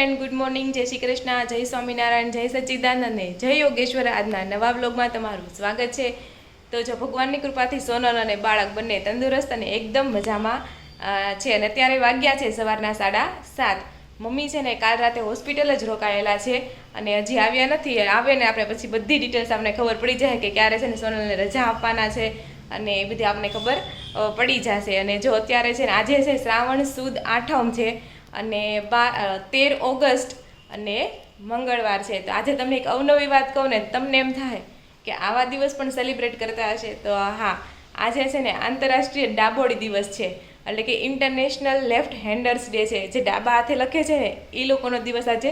Friend good morning જય શ્રી કૃષ્ણ, જય સ્વામિનારાયણ, જય સચ્ચિદાનંદ જય યોગેશ્વર. આજના નવા બ્લોગમાં તમારું સ્વાગત છે. તો જો ભગવાનની કૃપાથી સોનલ અને બાળક બંને તંદુરસ્ત અને એકદમ મજામાં છે અને અત્યારે વાગ્યા છે સવારના સાડા સાત. મમ્મી છે ને કાલ રાતે હોસ્પિટલ જ રોકાયેલા છે અને હજી આવ્યા નથી. આવે ને આપણે પછી બધી ડિટેલ્સ આપણે ખબર પડી જાય કે ક્યારે છે ને સોનલને રજા આપવાના છે અને એ બધી આપણને ખબર પડી જશે. અને જો અત્યારે છે ને આજે છે શ્રાવણ સુદ આઠમ છે અને બા તેર ઓગસ્ટ અને મંગળવાર છે. તો આજે તમને એક અવનવી વાત કહું ને, તમને એમ થાય કે આવા દિવસ પણ સેલિબ્રેટ કરતા હશે. તો, હા, આજે છે ને આંતરરાષ્ટ્રીય ડાબોડી દિવસ છે. એટલે કે ઇન્ટરનેશનલ લેફ્ટ હેન્ડર્સ ડે છે. જે ડાબા હાથે લખે છે ને એ લોકોનો દિવસ આજે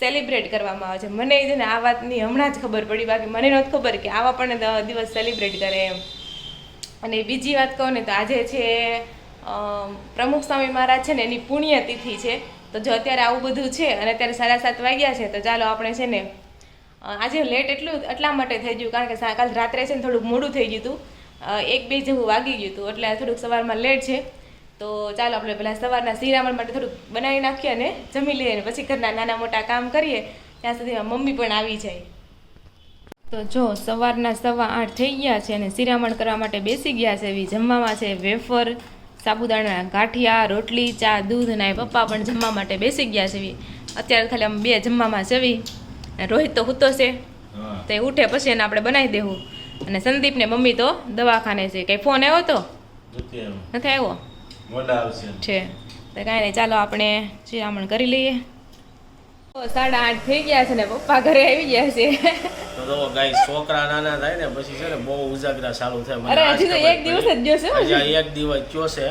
સેલિબ્રેટ કરવામાં આવે છે. મને છે ને આ વાતની હમણાં જ ખબર પડી. બાકી મને નહોતી ખબર કે આવા પણ દિવસ સેલિબ્રેટ કરે એમ. અને બીજી વાત કહું ને, તો આજે છે પ્રમુખ સ્વામી મહારાજ છે ને, એની પુણ્યતિથિ છે. તો જો અત્યારે આવું બધું છે અને અત્યારે સાડા સાત વાગ્યા છે, તો ચાલો આપણે છે ને આજે લેટ એટલું, એટલા માટે થઈ ગયું, કારણ કે કાલ રાત્રે છે ને થોડુંક મોડું થઈ ગયું હતું. એક બે જેવું વાગી ગયું હતું, એટલે થોડુંક સવારમાં લેટ છે. તો ચાલો આપણે પહેલાં સવારના શિરામણ માટે થોડુંક બનાવી નાખીએ અને જમી લઈએ અને પછી ઘરના નાના મોટા કામ કરીએ, ત્યાં સુધીમાં મમ્મી પણ આવી જાય. તો જો, સવારના સવા આઠ થઈ ગયા છે અને શિરામણ કરવા માટે બેસી ગયા છે, એવી જમવામાં છે, વેફર સાબુદાણાના ગાંઠિયા રોટલી ચા દૂધ ના પપ્પા પણ જમવા માટે બેસી ગયા છે અત્યારે ખાલી આમ બે જમવામાં જવી રોહિત તો હૂતો છે. તો એ ઉઠે પછી એને આપણે બનાવી દેવું. અને સંદીપને મમ્મી તો દવાખાને છે. કંઈ ફોન આવ્યો તો? નથી આવ્યો. છે. તો કાંઈ નહીં ચાલો આપણે શિરામણ કરી લઈએ. સાડા આઠ થઈ ગયા છે ને પપ્પા ઘરે આવી ગયા છે. તો તો છોકરા નાના થાય ને પછી છે ને બહુ ઉજાગરા ચાલુ થાય મને અરે હજી તો એક દિવસ જ હજી એક દિવસ થયો છે.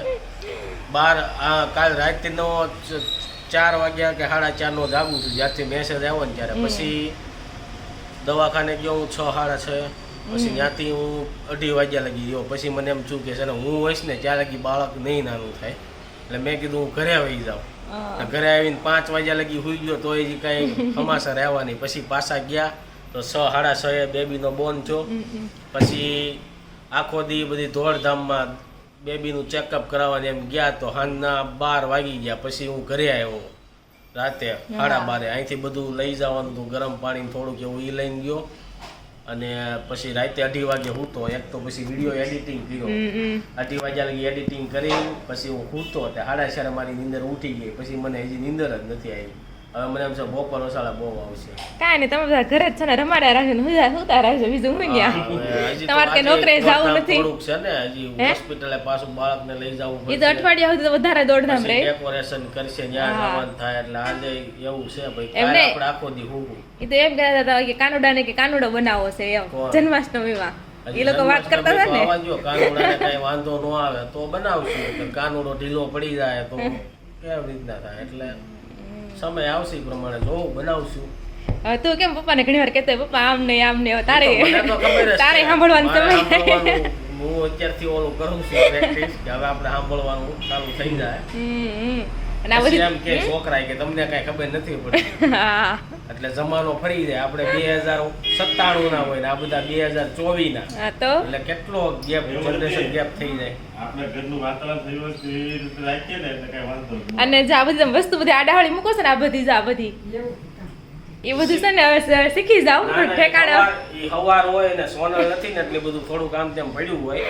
બાર આ કાલ રાતે નો ચાર વાગ્યા કે સાડા ચાર નો જાગું છું જ્યારથી મેસેજ આવ્યો ને ત્યારે. પછી દવાખાને ગયો હું છ સાડા છ. પછી ત્યાંથી હું અઢી વાગ્યા લગી ગયો. પછી મને એમ છું કે છે ને હું હોઈશ ને ત્યાં લગી બાળક નહીં નાનું થાય. એટલે મેં કીધું હું ઘરે આવી જાઉં. ઘરે આવીને પાંચ વાગ્યા લગી હુઈ ગયો તો એ કાંઈ સમાસા રહેવાની પછી પાછા ગયા. તો છ સાડા છ એ બેબીનો બોન થયો. પછી આખો દી બધી દોડધામમાં બેબીનું ચેકઅપ કરાવવાની એમ ગયા તો સાંજના બાર વાગી ગયા. પછી હું ઘરે આવ્યો રાતે સાડા બારે. અહીંથી બધું લઈ જવાનું હતું ગરમ પાણી થોડુંક એવું એ લઈને ગયો. અને પછી રાતે અઢી વાગે હૂતો. એક તો પછી વીડિયો એડિટિંગ કર્યો. અઢી વાગ્યા લગી એડિટિંગ કરી. પછી હું સૂતો તે સાડા ચાર મારી નીંદર ઉઠી ગઈ. પછી મને હજી નીંદર જ નથી આવી. હવે મને એમ છે બપોર વસાળા બહુ આવશે. કાંઈ નહીં તમે બધા ઘરે જ છે ને રમાડ્યા રાખે ને હુતા રાખજો બીજું હું ગયા તમારે કે આજે નોકરીએ નથી? થોડુંક છે ને હજી હોસ્પિટલે પાછું બાળકને લઈ જવું એ તો અઠવાડિયા સુધી તો વધારે દોડધામ રહે. ડેકોરેશન કરશે ત્યાં જવાનું થાય એટલે આજે એવું છે ભાઈ કાલે આપણે આખો દી. એ તો એમ કહેતા હતા કે કાનુડા ને કે કાનુડો બનાવો છે એમ. માં જન્માષ્ટમીમાં. એ લોકો વાત કરતા હતા જન્માષ્ટમી ને? જો કાનુડાને કાંઈ વાંધો ન આવે તો બનાવશું. કાનુડો ઢીલો પડી જાય તો કેવી રીતના થાય? એટલે સમય આવશે એ પ્રમાણે જોઉં બનાવશું તું કેમ પપ્પાને ઘણી વાર કહેતો પપ્પા આમ નહીં આમ નહીં તારે. તારે સાંભળવાનું સમય હું અત્યારથી ઓલું કરું છું પ્રેક્ટિસ કે હવે આપણે સાંભળવાનું ચાલુ થઈ જાય. અને આ બધી એમ કે છોકરા કે તમને કઈ ખબર નથી પડતી. હા. એટલે જમાનો ફરી જાય. આપણે બે હજાર સત્તાણું ના હોય ને આ બધા બે હજાર ચોવીસ ના તો? એટલે કેટલો ગેપ જનરેશન ગેપ થઈ જાય. આપણે ઘરનું વાતાવરણ થયું હોય તો એવી રીતે રાખીએ ને એટલે કઈ વાંધો નહીં. અને જે આ બધી વસ્તુ બધી આડાવાળી મૂકો છો ને આ બધી જ આ બધી. એ બધું છે ને હવે શીખી જાવ પણ ઠેકાણે. હવાર- હોય ને સોનલ નથી ને એટલે બધું થોડુંક આમ તેમ પડ્યું હોય.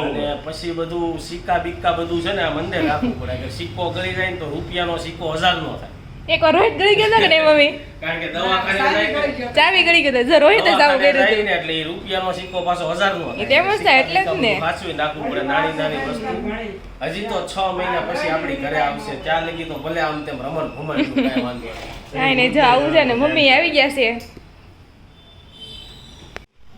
અને પછી બધું સિક્કા બિક્કા બધું છે ને આ મંદિર રાખવું પડે. કે સિક્કો ગળી જાય ને તો રૂપિયાનો સિક્કો હજાર નો થાય. એક વાર રોહિત ગળી ગયો ને મમ્મી? કારણ કે દવાખાને જાય ને- ચાવી ગળી ગયા જો રોહિત જ આવું કર્યું હતું. એટલે ઈ રૂપિયાનો સિક્કો પાછો હજાર નો ઈ તેમ જ થાય, એટલે જ ને. સાચવી નાખવું પડે નાની નાની વસ્તુ. હજી તો છ મહિના પછી આપણી ઘરે આવશે ત્યાં લગી તો ભલે આમ તેમ રમણ ભમણ કાંઈ વાંધો નહીં. જો આવું છે ને મમ્મી આવી ગયા છે.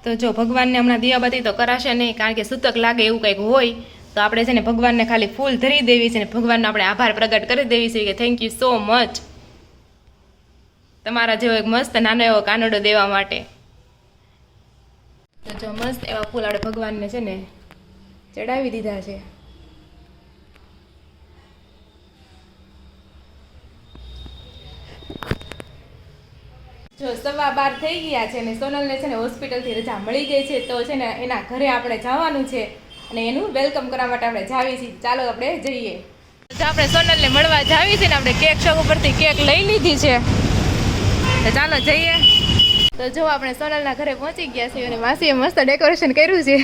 તો જો ભગવાનને હમણાં દિયાબત્તી તો કરાશે નહીં કારણ કે સૂતક લાગે એવું કંઈક હોય તો આપણે છે ને ભગવાનને ખાલી ફૂલ ધરી દેવી છે ને ભગવાનનો આપણે આભાર પ્રગટ કરી દેવી છે કે થેન્ક યુ સો મચ તમારા જેવો એક મસ્ત નાનો એવો કાનડો દેવા માટે. જો મસ્ત એવા ફૂલ આપણે ભગવાનને છે ને ચડાવી દીધા છે. જો સવા બાર થઈ ગયા છે અને સોનલને છે ને હોસ્પિટલથી રજા મળી ગઈ છે તો છે ને એના ઘરે આપણે જવાનું છે અને એનું વેલકમ કરવા માટે આપણે જાવી છીએ. ચાલો આપણે જઈએ. તો આપણે સોનલને મળવા જાવી છે ને આપણે કેક શોપ ઉપરથી કેક લઈ લીધી છે. ચાલો જઈએ. તો જો આપણે સોનલના ઘરે પહોંચી ગયા છીએ અને માસીએ મસ્ત ડેકોરેશન કર્યું છે.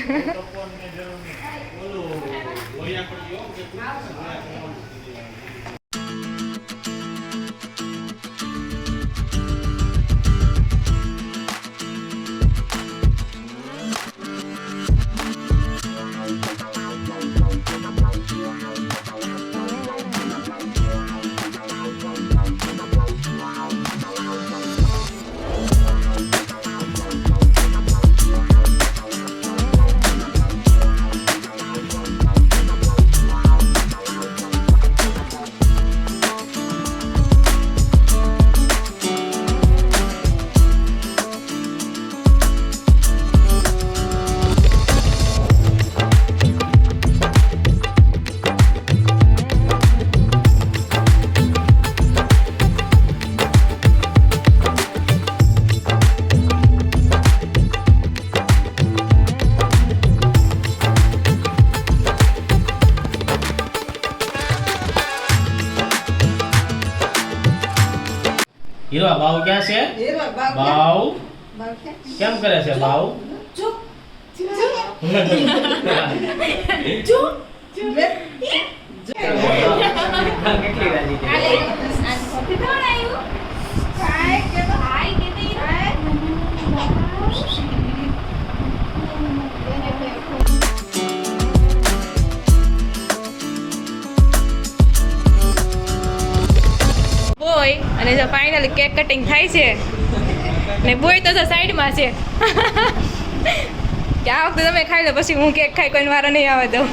હીરો બાવ ક્યાં છે બાવ કેમ કરે છે બાવ કેટલી રાજી ફાઇનલી કેક કટિંગ થાય છે. ને બોય તો સાઈડમાં છે. કે આ વખતે તમે ખાઈ લો, પછી હું કેક ખાઈ કોઈ વારો નહીં આવે દઉં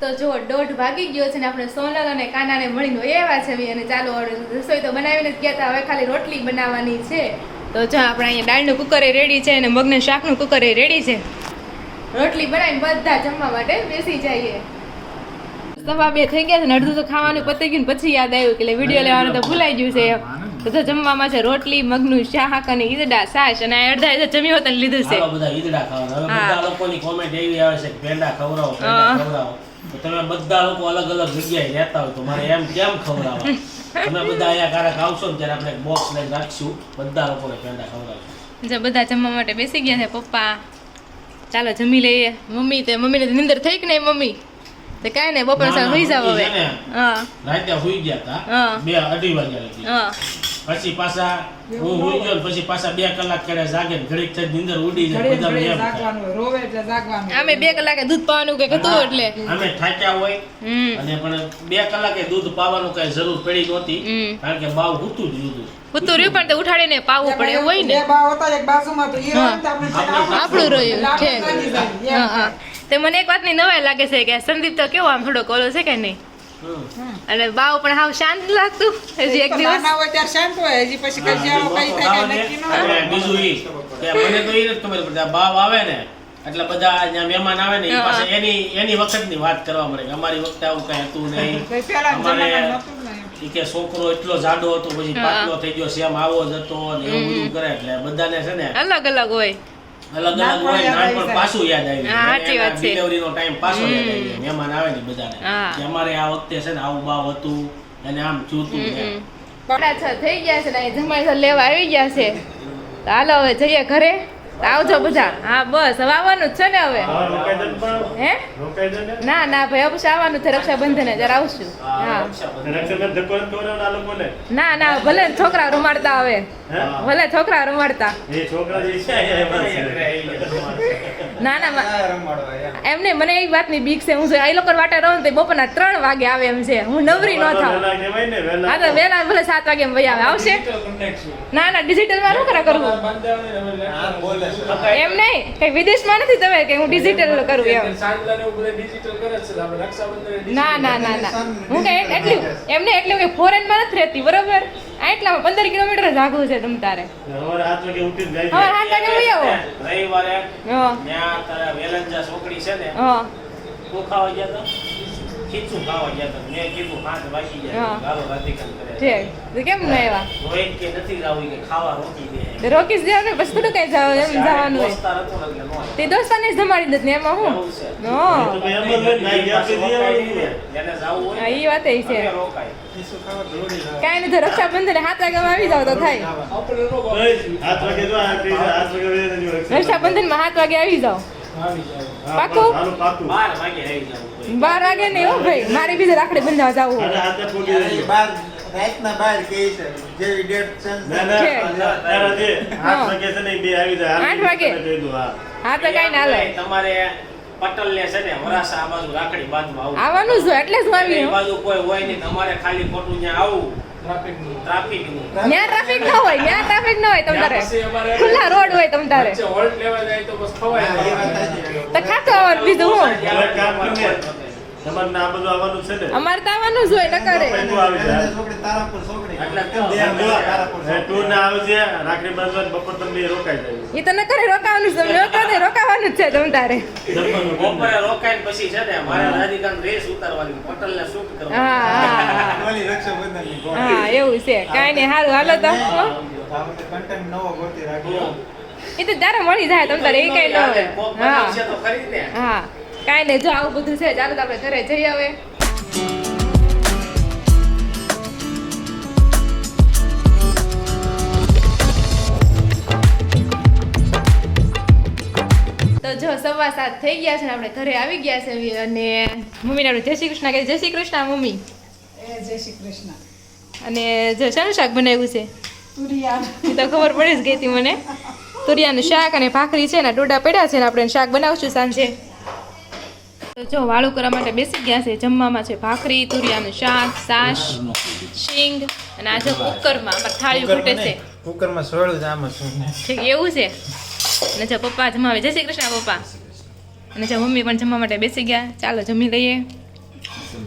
તો જો દોઢ ભાગી ગયો છે ને આપણે સોનલ અને કાનાને મળીને એવા છે અને ચાલો રસોઈ તો બનાવીને જ ગયા હતા, હવે ખાલી રોટલી બનાવવાની છે. તો જો, આપણે અહીંયા દાળનું કુકર રેડી છે અને મગને શાકનું કુકર રેડી છે. રોટલી બનાવીને બધા જમવા માટે બેસી જઈએ. સવા બે થઈ ગયા છે ને અડધું તો ખાવાનું પતી ગયું પછી યાદ આવ્યું કે વીડિયો લેવાનું તો ભૂલાઈ ગયું છે. તો જમવામાં છે રોટલી મગનું શાક અને ઈદડા છાશ અને અડધા અડધા જમ્યો હોત લીધું છે. બધા ઈદડા ખાવાના. બધા લોકોની કોમેન્ટ એવી આવે છે પેંડા ખવડાવો પેંડા ખવડાવો. તમે બધા લોકો અલગ અલગ જગ્યાએ રહેતા હોય તો મારે એમ કેમ ખવડાવવા? તમે બધા અહીંયા ક્યારેક આવશો ને ત્યારે આપણે બોક્સ લઈને રાખશું. બધા લોકોને પેંડા ખવડાવશું. બધા જમવા માટે બેસી ગયા છે પપ્પા. ચાલો જમી લઈએ. મમ્મી તે મમ્મીને નિંદર થઈ કે નહીં મમ્મી? તે કાંઈ નહીં બપોર સાંજ હોઈ જાવ હવે. હા. રાતે હુઈ ગયા. હતા બે અઢી વાગ્યા હા. પછી પાછા હું હુઈ ગયો પછી પાછા બે કલાક કર્યા જાગે ને ઘડીક થઈ નીંદર ઉડી જાય બધા એમ રોવે એટલે જાગવાનું અમે બે કલાકે દૂધ પાવાનું કે હતું એટલે? અમે થાક્યા હોય અને પણ બે કલાકે દૂધ પાવાનું કઈ જરૂર પડી નહોતી કારણ કે બાવ હુતું જ લીધું ઉતું રહ્યું પણ તે ઉઠાડીને પાવું પડે એવું હોય ને? બે બા હતા એક બાજુમાં તો તો આપણે રહ્યું છે. હા હા. તે મને એક વાતની નવાઈ લાગે છે કે સંદીપ તો કેવો આમ થોડો કોલો છે કે નહીં. અને બાવ પણ હાવ શાંત લાગતું. હજી એક દિવસ. ના હોય ત્યારે શાંત હોય હજી પછી કઈ જાવ કઈ થાય નક્કી ન હોય. બીજું ઈ કે મને તો ઈ નથી ખબર પડતી બાવ આવે ને એટલે બધા અહીંયા મહેમાન આવે ને પાસે એની એની વખતની વાત કરવા મળે અમારી વખતે આવું કઈ હતું નહીં. અમારે કે છોકરો એટલો જાડો હતો પછી. પાતળો થઈ ગયો સેમ આવો જ હતો ને એવું બધું કરે એટલે બધાને છે ને અલગ અલગ હોય. અલગ અલગ હોય નાનપણ પાછું યાદ આવી સાચી વાત છે. ડિલિવરીનો ટાઈમ પાછો યાદ આવી જાય. મહેમાન આવે ને બધાને. કે અમારે આ વખતે છે ને આવું બાવ હતું અને આમ જોતું છ થઈ ગયા છે ને જમાઈ લેવા આવી ગયા છે. તો હાલો હવે જઈએ ઘરે. આવજો બધા. હા બસ. હવે આવવાનું જ છે ને હવે? હા, ના ના? ભાઈ હવે આવવાનું છે રક્ષાબંધન જરા આવશું. હા? ના ના ભલે છોકરા રમાડતા હવે. ભલે છોકરા રમાડતા. એ છોકરા જે છે એમાં છે. ના ના એમને એમ. નહીં મને એ વાતની બીક છે. હું એ આ લોકો વાટે રહું ને તો બપોરના ત્રણ વાગે આવે એમ છે. હું નવરી ન વહેલા. હા તો વહેલા ભલે સાત વાગે એમ ભાઈ આવે. આવશે? ના ના ડિજિટલમાં શું કરા કરવું. એમ નહીં કઈ વિદેશમાં નથી તમે કે હું ડિજિટલ કરું એમ. ના ના ના ના. હું કઈ એટલું એમને એટલું કે ફોરેનમાં નથી રહેતી બરોબર? આ એટલા પંદર કિલોમીટર જ આગું છે તમ તારે. હવે હાથ વાગે વહી આવો? રવિવારે હા. ત્યાં તારા વેલંજા છોકરી છે ને હા. ગયા હતા ખીચું ખાવા ગયા હતા. મેં કીધું પાંચ વાગી ગયા. ગાલો રાધિકાને કરે છે તો કેમ ન આવ્યા? રોહિત કે નથી જાવું કે ખાવા રોકી દે. રોકી જ દેવાનું પછી થોડું કઈ જાવ એમ જવાનું હોય. તે દોસ્તાને જ જમાડી દે ને એમાં હું? નો એમ જ ગયા. એને જાવું હોય ને, વાત એ છે. કાંઈ નહીં તો રક્ષાબંધન હાથ વાગ્યામાં આવી જાવ તો થાય. વાગે વાગે. રક્ષાબંધનમાં હાથ વાગે આવી જાવ. પાકું? બાર વાગે ને હો ભાઈ મારે બીજે રાખડી બંધાવા જવું અને હોય હાથે પોગી જજો. બાર રાતના બાર કે છે જેવી ડેટ ચેન્જ ના, ના, છે. તારા વાગે છે ને બે આવી જાય. આઠ વાગે. હા. તો કઈ ના લે તમારે પટલ ને છે ને વરાસા આ બાજુ રાખડી આવું આવવાનું જ એટલે જ આવી બાજુ કોઈ હોય નહીં તમારે ખાલી ખોટું ત્યાં આવું ત્યાં ટ્રાફિક ન હોય ત્યાં ટ્રાફિક ન હોય તમારે ખુલ્લા રોડ હોય તમારે તો ખાતો આવવાનું બીજું હું? તમારે ને બધું આવવાનું છે ને? અમારે તો આવવાનું જ હોય ન કરે તું ના આવજે રાખડી બાંધવા બપોર તમે રોકાઈ જાય. એ તો ન કરે રોકાવાનું જ તમને રોકાવાનું જ છે તમ તારે. બપોરે રોકાઈને પછી છે ને મારે રાધિકાને ડ્રેસ ઉતારવાની પટલ ને શૂટ હા હા. ઓલી રક્ષાબંધનની હા એવું છે. કાંઈ નહીં સારું હાલો તો. હો. આ નવો ગોતી રાખ્યો. એ તો ત્યારે મળી જાય તમ તારે એ કઈ હોય. હા ને. હા. કાંઈ નહીં જો આવું બધું છે ચાલો આપણે ઘરે જઈ આવે તો જો સવા સાત થઈ ગયા છે ને આપણે ઘરે આવી ગયા છે અને મમ્મીને આપણે જય શ્રી કૃષ્ણ કહે જય શ્રી કૃષ્ણ મમ્મી. જય શ્રી કૃષ્ણ. અને જો શાનું શાક બનાવ્યું છે? તુરિયા તો ખબર પડી જ ગઈ હતી મને. તુરિયાનું શાક અને ભાખરી છે ને ડોડા પડ્યા છે ને આપણે શાક બનાવશું સાંજે. જો વાળું કરવા માટે બેસી ગયા છે જમવામાં છે ભાખરી તુરિયાનું શાક સાસ શીંગ અને આજે કુકરમાં અમારે થાળી ઘટે છે. કુકરમાં સોળું જ આમાં શું? ઠીક એવું છે. અને જો પપ્પા જમાવે. જય શ્રી કૃષ્ણ પપ્પા. અને જો મમ્મી પણ જમવા માટે બેસી ગયા. ચાલો જમી લઈએ.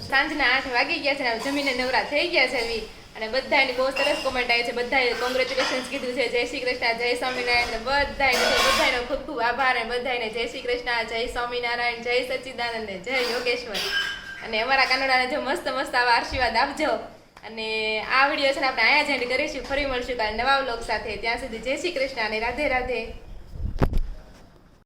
સાંજના આઠ વાગી ગયા છે જમીને નવરા થઈ ગયા છે અને બધાની બહુ સરસ કોમેન્ટ આવી છે. બધાએ કોંગ્રેચ્યુલેશન્સ કીધું છે. જય શ્રી કૃષ્ણ, જય સ્વામિનારાયણ. બધાને બધાનો ખૂબ ખૂબ આભાર અને બધાને જય શ્રી કૃષ્ણ, જય સ્વામિનારાયણ, જય સચ્ચિદાનંદ, જય યોગેશ્વર. અને અમારા કાનડાને જો મસ્ત મસ્ત આવા આશીર્વાદ આપજો. અને આ વીડિયો છે આપણે અહીંયા જ એન્ડ કરીશું. ફરી મળશું કાલે નવા વ્લોગ સાથે. ત્યાં સુધી જય શ્રી કૃષ્ણ અને રાધે રાધે.